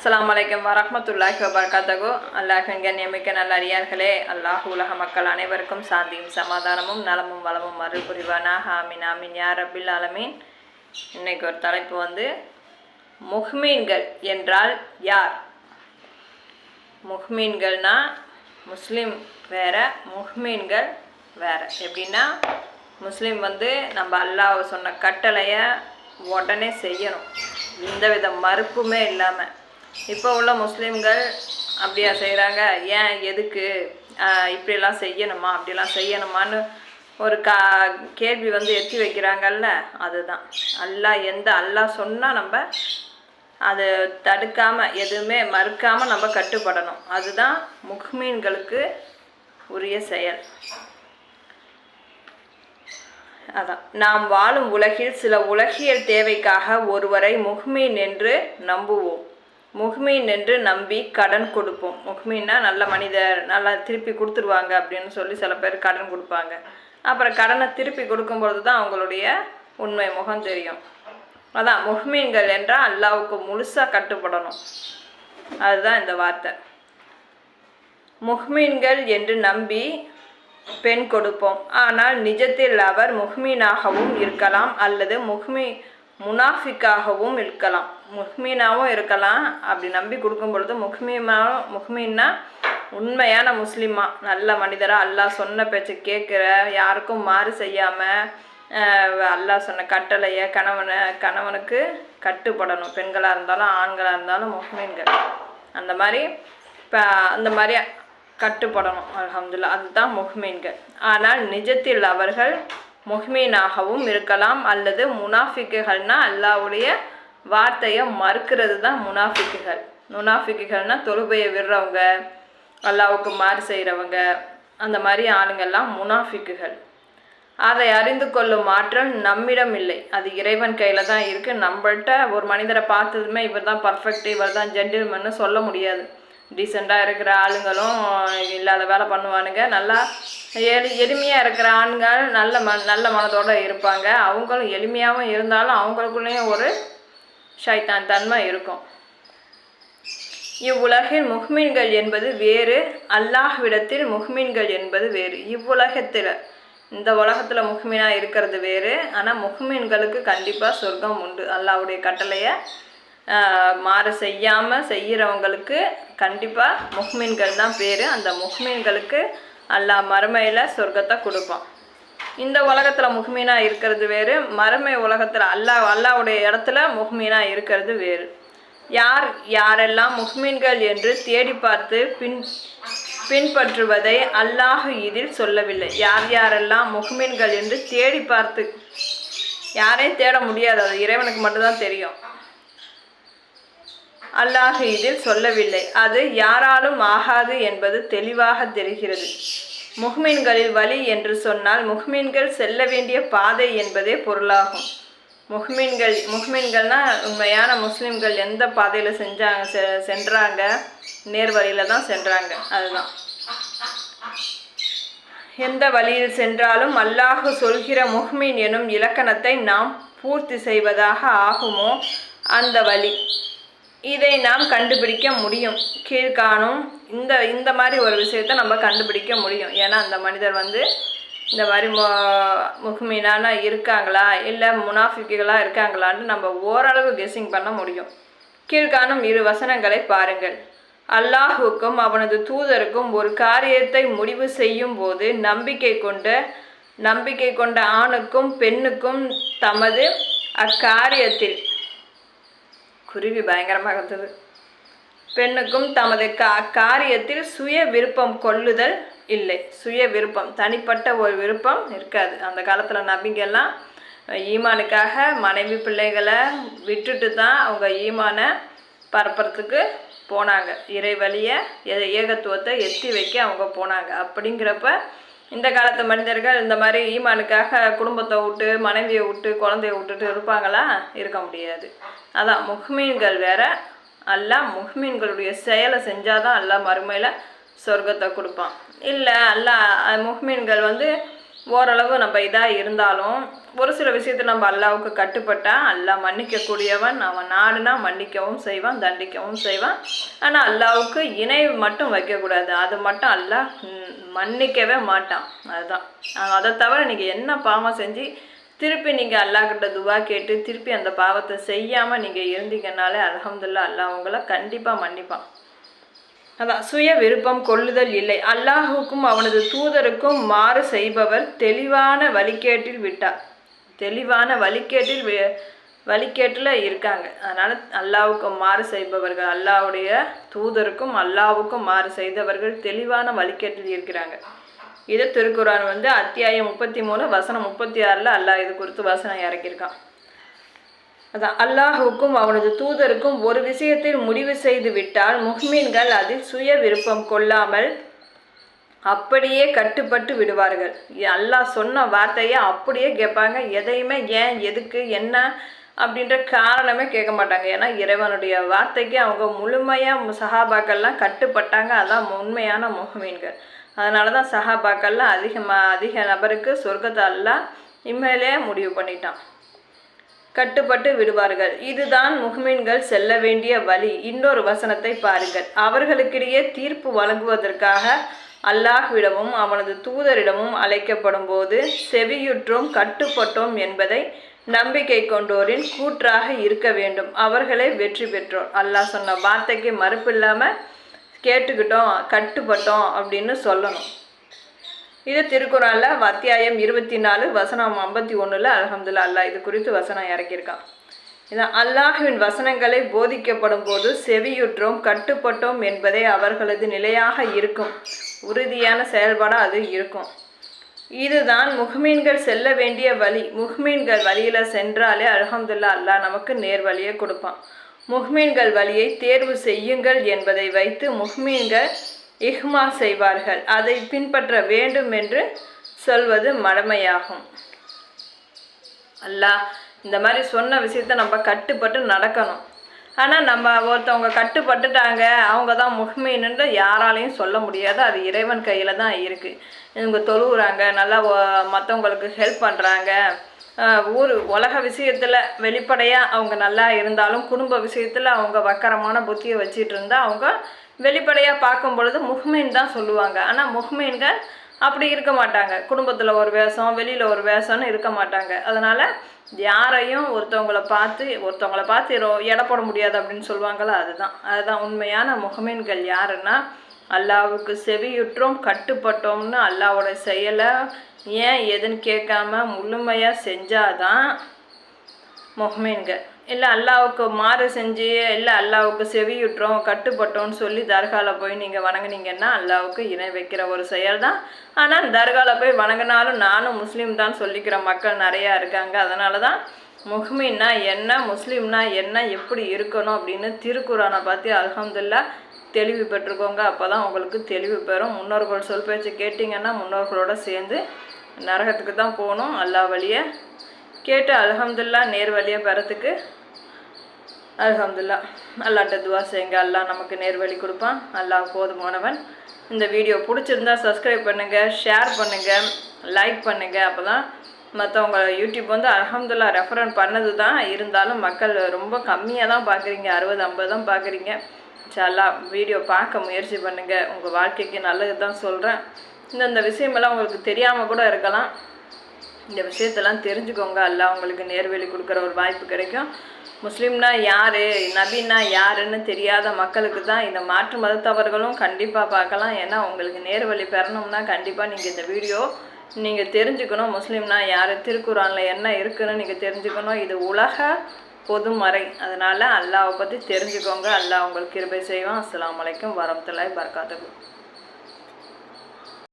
அஸ்லாம் வலைக்கம் வரமத்துல்லாஹி வபரகாத்தகு அல்லாஹின் கண்ணியமிக்க நல்ல அடியார்களே அல்லாஹ் உலக மக்கள் அனைவருக்கும் சாந்தியும் சமாதானமும் நலமும் வளமும் அருள் புரிவானாக ஆமீன் ஆமீன் யார் அபில் ஆலமீன் இன்னைக்கு ஒரு தலைப்பு வந்து முஹ்மீன்கள் என்றால் யார் முஹ்மீன்கள்னா முஸ்லீம் வேற முஹ்மீன்கள் வேற எப்படின்னா முஸ்லீம் வந்து நம்ம அல்லாஹ் சொன்ன கட்டளையை உடனே செய்யணும் எந்த வித மறுப்புமே இல்லாமல் இப்போ உள்ள முஸ்லீம்கள் அப்படியா செய்கிறாங்க ஏன் எதுக்கு? இப்படியெல்லாம் செய்யணுமா? அப்படிலாம் செய்யணுமான்னு ஒரு கா கேள்வி வந்து எத்தி வைக்கிறாங்கல்ல? அதுதான். அல்லாஹ் எந்த அல்லாஹ் சொன்னால் நம்ம அதை தடுக்காமல் எதுவுமே மறுக்காமல் நம்ம கட்டுப்படணும். அதுதான் முக்மீன்களுக்கு உரிய செயல். அதான். நாம் வாழும் உலகில் சில உலகியல் தேவைக்காக ஒருவரை முஹ்மீன் என்று நம்புவோம். முகமீன் என்று நம்பி கடன் கொடுப்போம். முஹ்மீன்னா நல்ல மனிதர் நல்லா திருப்பி கொடுத்துருவாங்க அப்படின்னு சொல்லி சில பேர் கடன் கொடுப்பாங்க. அப்புறம் கடனை திருப்பி கொடுக்கும்பொழுது தான் அவங்களுடைய உண்மை முகம் தெரியும். அதான் முஹ்மீன்கள் என்றால் அல்லாவுக்கு முழுசாக கட்டுப்படணும். அதுதான் இந்த வார்த்தை. முஹ்மீன்கள் என்று நம்பி பெண் கொடுப்போம். ஆனால் நிஜத்தில் அவர் முஹ்மீனாகவும் இருக்கலாம் அல்லது முஹ்மீ முனாஃபிக்காகவும் இருக்கலாம். முஹ்மீனாகவும் இருக்கலாம். அப்படி நம்பி கொடுக்கும் பொழுது முஹ்மீமா முஹ்மீன்னா உண்மையான முஸ்லீமா நல்ல மனிதராக அல்லாஹ் சொன்ன பேச்சு கேட்குற யாருக்கும் மாறு செய்யாமல் அல்லாஹ் சொன்ன கட்டளையை கணவனை கணவனுக்கு கட்டுப்படணும். பெண்களாக இருந்தாலும் ஆண்களாக இருந்தாலும் முஹ்மீன்கள். அந்த மாதிரி இப்போ அந்த மாதிரி கட்டுப்படணும். அலமதுல்லா அதுதான் முஹ்மீன்கள். ஆனால் நிஜத்தில் அவர்கள் முஹ்மீனாகவும் இருக்கலாம் அல்லது முனாஃபிக்குகள்னா அல்லாவுடைய வார்த்தையை மறுக்கிறது தான் முனாஃபிக்குகள். முனாஃபிக்குகள்னா தொழுபையை விடுறவங்க அல்லாவுக்கு மாறு செய்கிறவங்க அந்த மாதிரி ஆளுங்கள்லாம் முனாஃபிக்குகள். அதை அறிந்து கொள்ளும் ஆற்றல் நம்மிடம் இல்லை. அது இறைவன் கையில் தான் இருக்குது நம்மள்ட்ட ஒரு மனிதரை பார்த்ததுமே இவர் தான் பர்ஃபெக்ட் இவர் தான் ஜென்டில்மன்னு சொல்ல முடியாது. டீசெண்டாக இருக்கிற ஆளுங்களும் இல்லாத வேலை பண்ணுவானுங்க. நல்லா எளி எளிமையாக இருக்கிற ஆண்கள் நல்ல ம நல்ல மனதோடு இருப்பாங்க. அவங்களும் எளிமையாகவும் இருந்தாலும் அவங்களுக்குள்ளேயும் ஒரு ஷைத்தான் தன்மை இருக்கும். இவ்வுலகில் முஹ்மீன்கள் என்பது வேறு அல்லாஹ்விடத்தில் முஹ்மீன்கள் என்பது வேறு. இவ்வுலகத்தில் இந்த உலகத்தில் முஹ்மீனாக இருக்கிறது வேறு. ஆனால் முஹ்மீன்களுக்கு கண்டிப்பாக சொர்க்கம் உண்டு. அல்லாஹ்வுடைய கட்டளையை மாறு செய்யாமல் செய்கிறவங்களுக்கு கண்டிப்பாக முஹ்மீன்கள் தான் பேர். அந்த முஹ்மீன்களுக்கு அல்லாஹ் மறுமையில் சொர்க்கத்தை கொடுப்பான். இந்த உலகத்தில் முகமீனாக இருக்கிறது வேறு மறுமை உலகத்தில் அல்லாஹ் அல்லாவுடைய இடத்துல முகமீனாக இருக்கிறது வேறு. யார் யாரெல்லாம் முஹ்மீன்கள் என்று தேடி பார்த்து பின் பின்பற்றுவதை அல்லாஹ் இதில் சொல்லவில்லை. யார் யாரெல்லாம் முஹ்மீன்கள் என்று தேடி பார்த்து யாரையும் தேட முடியாது. அது இறைவனுக்கு மட்டும்தான் தெரியும். அல்லாஹ் இதில் சொல்லவில்லை. அது யாராலும் ஆகாது என்பது தெளிவாக தெரிகிறது. முஹ்மீன்களில் வழி என்று சொன்னால் முஹ்மீன்கள் செல்ல வேண்டிய பாதை என்பதே பொருளாகும். முஹ்மீன்கள் முஹ்மீன்கள்னா உண்மையான முஸ்லீம்கள் எந்த பாதையில் செஞ்சாங்க செ சென்றாங்க நேர்வழியில் தான் சென்றாங்க. அதுதான். எந்த வழியில் சென்றாலும் அல்லாஹு சொல்கிற முஹ்மீன் எனும் இலக்கணத்தை நாம் பூர்த்தி செய்வதாக ஆகுமோ? அந்த வழி. இதை நாம் கண்டுபிடிக்க முடியும். கீழ்காணும். இந்த இந்த மாதிரி ஒரு விஷயத்தை நம்ம கண்டுபிடிக்க முடியும். ஏன்னா அந்த மனிதர் வந்து இந்த மாதிரி மு முகமீனான இருக்காங்களா? இல்லை முனாஃபிக்குகளாக இருக்காங்களான்னு நம்ம ஓரளவு கெஸ்ஸிங் பண்ண முடியும். கீழ்காணும் இரு வசனங்களை பாருங்கள். அல்லாஹுக்கும் அவனது தூதருக்கும் ஒரு காரியத்தை முடிவு செய்யும் போது நம்பிக்கை கொண்ட நம்பிக்கை கொண்ட ஆணுக்கும் பெண்ணுக்கும் தமது அக்காரியத்தில் குருவி பயங்கரமாக இருந்தது. பெண்ணுக்கும் தமது கா காரியத்தில் சுய விருப்பம் கொள்ளுதல் இல்லை. சுய விருப்பம் தனிப்பட்ட ஒரு விருப்பம் இருக்காது. அந்த காலத்தில் நபிங்கெல்லாம் ஈமானுக்காக மனைவி பிள்ளைகளை விட்டுட்டு தான் அவங்க ஈமானை பரப்புறதுக்கு போனாங்க. இறை வழியை ஏகத்துவத்தை எத்தி வைக்க அவங்க போனாங்க. அப்படிங்கிறப்ப இந்த காலத்து மனிதர்கள் இந்த மாதிரி ஈமானுக்காக குடும்பத்தை விட்டு மனைவியை விட்டு குழந்தைய விட்டுட்டு இருப்பாங்களா? இருக்க முடியாது. அதான் முஹ்மீன்கள் வேற. அல்லாஹ் முஹ்மீன்களுடைய செயலை செஞ்சாதான் அல்லாஹ் மறுமையில் சொர்க்கத்தை கொடுப்பான். இல்லை அல்லாஹ் முஹ்மீன்கள் வந்து ஓரளவு நம்ம இதாக இருந்தாலும் ஒரு சில விஷயத்தில் நம்ம அல்லாவுக்கு கட்டுப்பட்டால் அல்லா மன்னிக்கக்கூடியவன் அவன் நாடுனா மன்னிக்கவும் செய்வான் தண்டிக்கவும் செய்வான். ஆனால் அல்லாவுக்கு இணை மட்டும் வைக்கக்கூடாது. அது மட்டும் அல்லாஹ் மன்னிக்கவே மாட்டான். அதுதான். அதை தவிர நீங்கள் என்ன பாவம் செஞ்சு திருப்பி நீங்கள் அல்லாஹ்கிட்ட துவா கேட்டு திருப்பி அந்த பாவத்தை செய்யாமல் நீங்கள் இருந்தீங்கனாலே அலமதுல்லா அல்லாஹ் உங்களை கண்டிப்பாக மன்னிப்பான். அதான் சுய விருப்பம் கொள்ளுதல் இல்லை. அல்லாஹுக்கும் அவனது தூதருக்கும் மாறு செய்பவர் தெளிவான வழிகேட்டில் விட்டார் தெளிவான வழிகேட்டில் வழிகேட்டில் இருக்காங்க. அதனால் அல்லாவுக்கும் மாறு செய்பவர்கள் அல்லாஹ்வுடைய தூதருக்கும் அல்லாவுக்கும் மாறு செய்தவர்கள் தெளிவான வழிகேட்டில் இருக்கிறாங்க. இதை திருக்குறான் வந்து அத்தியாயம் முப்பத்தி மூணு வசனம் முப்பத்தி ஆறில் அல்லாஹ் இது குறித்து வசனம் இறக்கியிருக்கான். அதான் அல்லாஹுக்கும் அவனது தூதருக்கும் ஒரு விஷயத்தில் முடிவு செய்து விட்டால் முஹ்மீன்கள் அதில் சுய விருப்பம் கொள்ளாமல் அப்படியே கட்டுப்பட்டு விடுவார்கள். அல்லாஹ் சொன்ன வார்த்தையை அப்படியே கேட்பாங்க. எதையுமே ஏன் எதுக்கு என்ன அப்படின்ற காரணமே கேட்க மாட்டாங்க. ஏன்னா இறைவனுடைய வார்த்தைக்கு அவங்க முழுமையாக சஹாபாக்கள்லாம் கட்டுப்பட்டாங்க. அதான் உண்மையான முகமீன்கள் அதனால தான் சஹாபாக்கள்லாம் அதிகமாக அதிக நபருக்கு சொர்க்கத்தை எல்லாம் இம்மையிலே முடிவு பண்ணிட்டான். கட்டுப்பட்டு விடுவார்கள். இதுதான் முஹ்மீன்கள் செல்ல வேண்டிய வழி. இன்னொரு வசனத்தை பாருங்கள். அவர்களுக்கிடையே தீர்ப்பு வழங்குவதற்காக அல்லாஹ்விடமும் அவனது தூதரிடமும் அழைக்கப்படும் போது செவியுற்றோம் கட்டுப்பட்டோம் என்பதை நம்பிக்கை கொண்டோரின் கூற்றாக இருக்க வேண்டும். அவர்களே வெற்றி பெற்றோர். அல்லாஹ் சொன்ன வார்த்தைக்கு மறுப்பில்லாமல் கேட்டுக்கிட்டோம் கட்டுப்பட்டோம் அப்படின்னு சொல்லணும். இது திருக்குறளில் அத்தியாயம் இருபத்தி நாலு வசனம் ஐம்பத்தி ஒன்றில் அல்ஹம்துலில்லாஹ் அல்லாஹ் இது குறித்து வசனம் இறக்கியிருக்கான் இதான் அல்லாஹுவின் வசனங்களை போதிக்கப்படும் போது செவியுற்றோம் கட்டுப்பட்டோம் என்பதே அவர்களது நிலையாக இருக்கும். உறுதியான செயல்பாடாக அது இருக்கும். இதுதான் முஹ்மீன்கள் செல்ல வேண்டிய வழி. முஹ்மீன்கள் வழியில் சென்றாலே அல்ஹம்துலில்லாஹ் அல்லாஹ் நமக்கு நேர் வழியை கொடுப்பான். முஹ்மீன்கள் வழியை தேர்வு செய்யுங்கள் என்பதை வைத்து முஹ்மீன்கள் இஹ்மா செய்வார்கள். அதை பின்பற்ற வேண்டும் என்று சொல்வது மடமையாகும். அல்லாஹ் இந்த மாதிரி சொன்ன விஷயத்த நம்ம கட்டுப்பட்டு நடக்கணும். ஆனால் நம்ம ஒருத்தவங்க கட்டுப்பட்டுட்டாங்க அவங்க தான் முஹ்மீனுன்ற யாராலையும் சொல்ல முடியாது. அது இறைவன் கையில் தான் இருக்குது இவங்க தொழுகிறாங்க நல்லா மற்றவங்களுக்கு ஹெல்ப் பண்ணுறாங்க ஊர் உலக விஷயத்தில் வெளிப்படையாக அவங்க நல்லா இருந்தாலும் குடும்ப விஷயத்தில் அவங்க வக்கரமான புத்தியை வச்சிட்டு இருந்தால் அவங்க வெளிப்படையாக பார்க்கும் பொழுது முஹ்மீன் தான் சொல்லுவாங்க. ஆனால் முஹ்மீன்கள் அப்படி இருக்க மாட்டாங்க. குடும்பத்தில் ஒரு வேஷம் வெளியில் ஒரு வேஷம்னு இருக்க மாட்டாங்க. அதனால் யாரையும் ஒருத்தவங்கள பார்த்து ஒருத்தவங்கள பார்த்து எடை போட முடியாது அப்படின்னு சொல்லுவாங்களோ? அதுதான். அதுதான் உண்மையான முகமீன்கள் யாருன்னா அல்லாவுக்கு செவியுற்றோம் கட்டுப்பட்டோம்னு அல்லாவோட செயலை ஏன் எதுன்னு கேட்காம முழுமையாக செஞ்சாதான் முகமீன்கள் இல்லை அல்லாவுக்கு மாறு செஞ்சு இல்லை அல்லாவுக்கு செவியுற்றோம் கட்டுப்பட்டோம்னு சொல்லி தர்காவில் போய் நீங்கள் வணங்குனீங்கன்னா அல்லாவுக்கு இணை வைக்கிற ஒரு செயல் தான் ஆனால் தர்காவில் போய் வணங்கினாலும் நானும் முஸ்லீம் தான் சொல்லிக்கிற மக்கள் நிறையா இருக்காங்க. அதனால தான் முஹ்மின்னா என்ன முஸ்லீம்னா என்ன எப்படி இருக்கணும் அப்படின்னு திருக்குறானை பார்த்து அலமதுல்லா தெளிவு பெற்றுக்கோங்க. அப்போ தான் உங்களுக்கு தெளிவு பெறும். முன்னோர்கள் சொல் பேச்சு கேட்டிங்கன்னா முன்னோர்களோட சேர்ந்து நரகத்துக்கு தான் போகணும். அல்லா வழியை கேட்டு அலமதுல்லா நேர் வழியை பெறத்துக்கு அல்ஹம்துலில்லாஹ் அல்லாட்ட துவா செய்யுங்க. அல்லா நமக்கு நேர் வழி கொடுப்பான். அல்லா போதுமானவன். இந்த வீடியோ பிடிச்சிருந்தா சப்ஸ்கிரைப் பண்ணுங்கள் ஷேர் பண்ணுங்கள் லைக் பண்ணுங்கள் அப்போ தான் மற்றவங்க யூடியூப் வந்து அல்ஹம்துலில்லாஹ் ரெஃபரன் பண்ணது தான் இருந்தாலும் மக்கள் ரொம்ப கம்மியாக தான் பார்க்குறீங்க அறுபது ஐம்பது தான் பார்க்குறீங்க சல்லா வீடியோ பார்க்க முயற்சி பண்ணுங்கள் உங்கள் வாழ்க்கைக்கு நல்லது தான் சொல்கிறேன் இந்தந்த விஷயமெல்லாம் உங்களுக்கு தெரியாமல் கூட இருக்கலாம். இந்த விஷயத்தெல்லாம் தெரிஞ்சுக்கோங்க. அல்லாஹ் அவங்களுக்கு நேர்வழி கொடுக்குற ஒரு வாய்ப்பு கிடைக்கும். முஸ்லீம்னா யார்? நபின்னா யாருன்னு தெரியாத மக்களுக்கு தான் இந்த மாற்று மதத்தவர்களும் கண்டிப்பாக பார்க்கலாம். ஏன்னா உங்களுக்கு நேர்வழி பெறணும்னா கண்டிப்பாக நீங்கள் இந்த வீடியோ நீங்கள் தெரிஞ்சுக்கணும். முஸ்லீம்னா யார்? திருக்குறானில் என்ன இருக்குன்னு நீங்கள் தெரிஞ்சுக்கணும். இது உலக பொதுமறை. அதனால் அல்லாவை பற்றி தெரிஞ்சுக்கோங்க. அல்லாஹ் உங்களுக்கு கிருபை செய்வான். அஸ்லாம் அலைக்கும் வரமத்துல்லாஹி பரக்காத்துக்கு